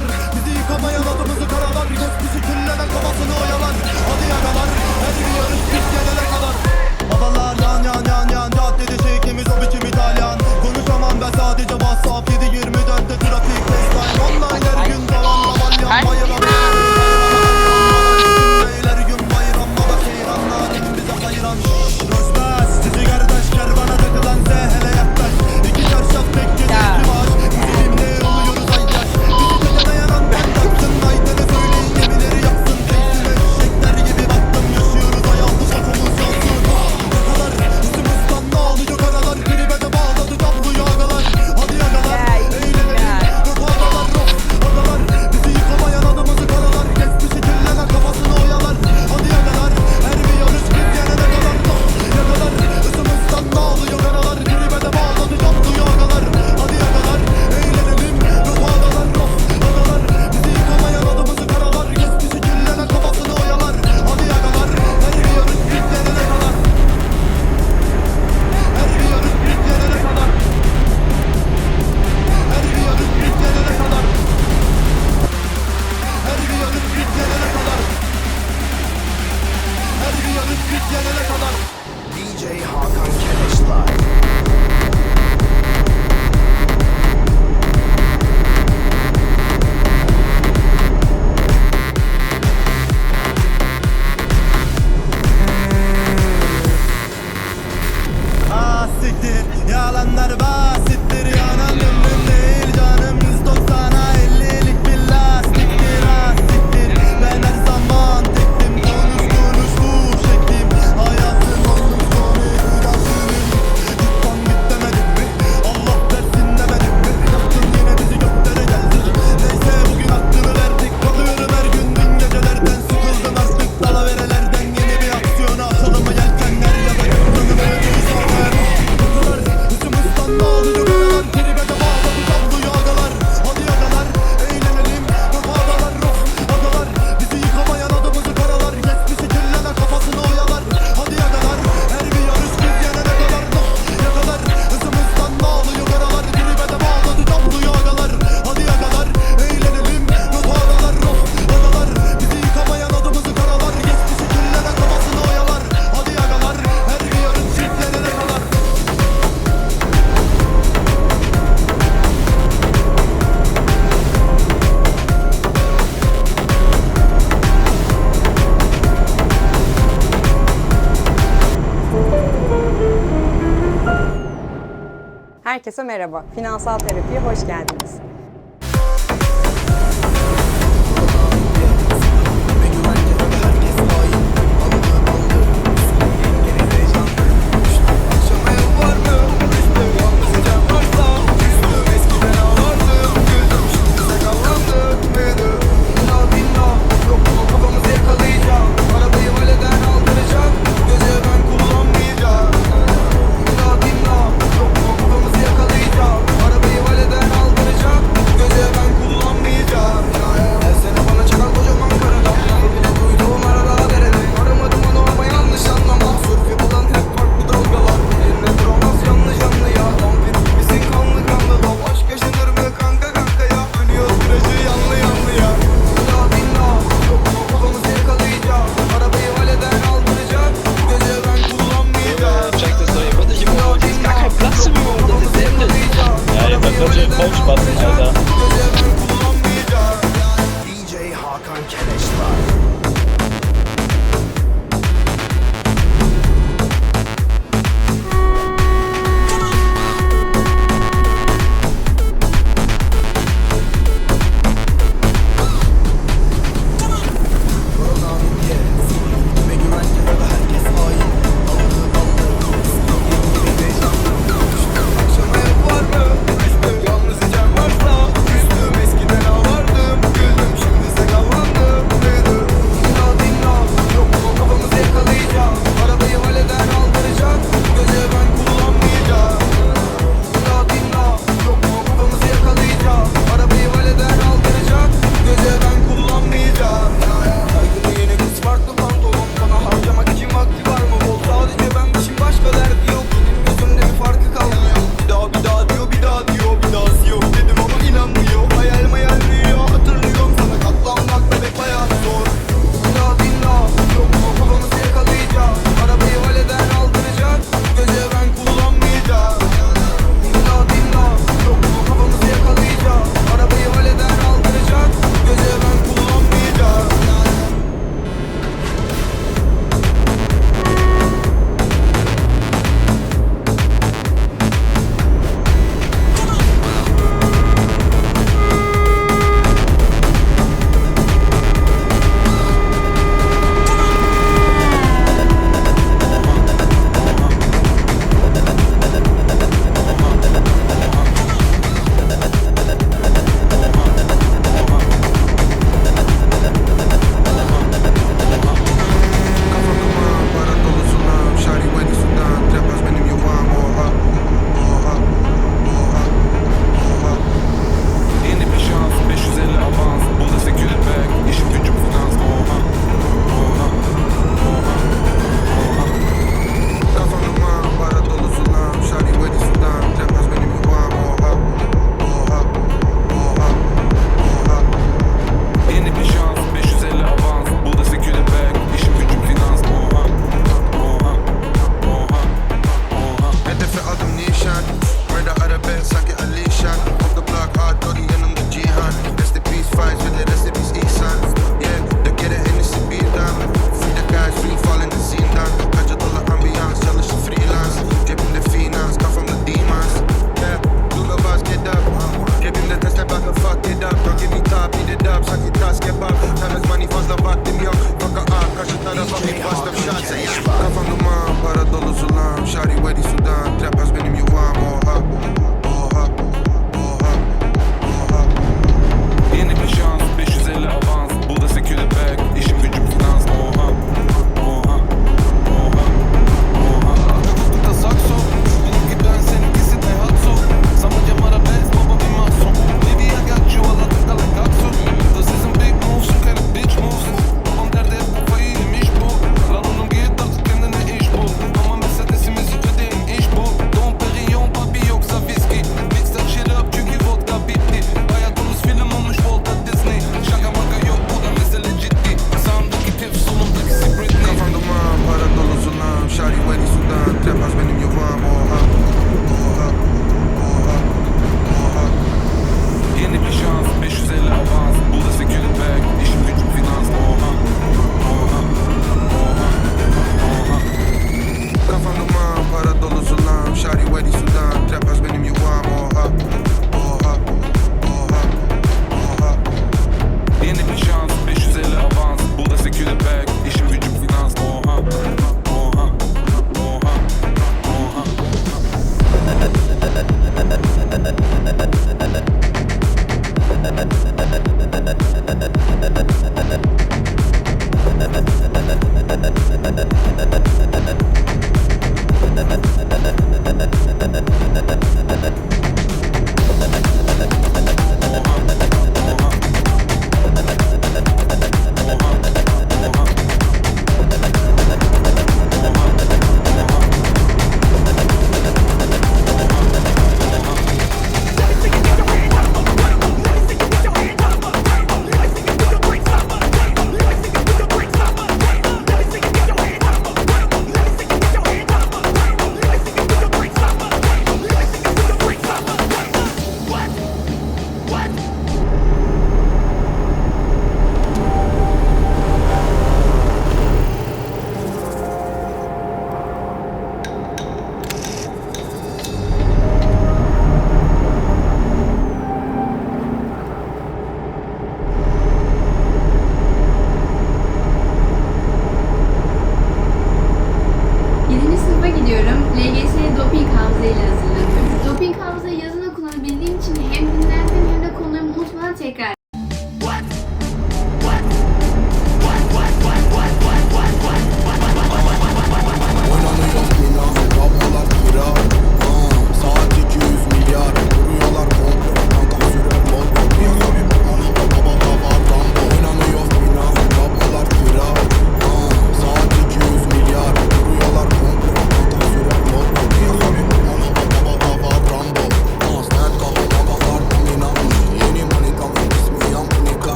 yaralar Bizi yıkamayan adımızı karalar. Göz bizi küllenen kafasını oyalar. Hadi yakalar. Her gün yarış biz gelene kadar. Havalar yan yan yan yan. Caddede şeklimiz o biçim İtalyan. Konuşamam ben sadece WhatsApp 7.24'te trafik. FaceTime Online her gün tavan laval yan bayılan Müzik kadar. DJ Hakan Keleş Live. Herkese merhaba. Finansal Terapi'ye hoş geldiniz.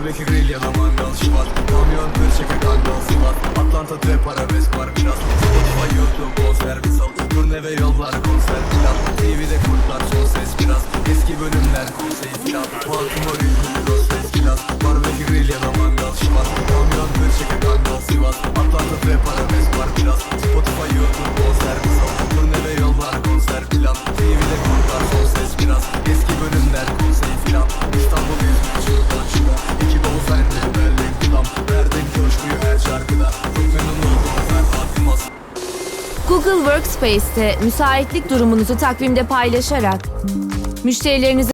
Barbekü grill ya da mangal şıvat Kamyon tır çeke kangal sıvat Atlanta trap arabesk var biraz Spotify YouTube bol servis al Turne ve yollar konser plan. TV'de kurtlar son ses biraz. Eski bölümler konsey plan Baltimore Workspace'te müsaitlik durumunuzu takvimde paylaşarak müşterilerinize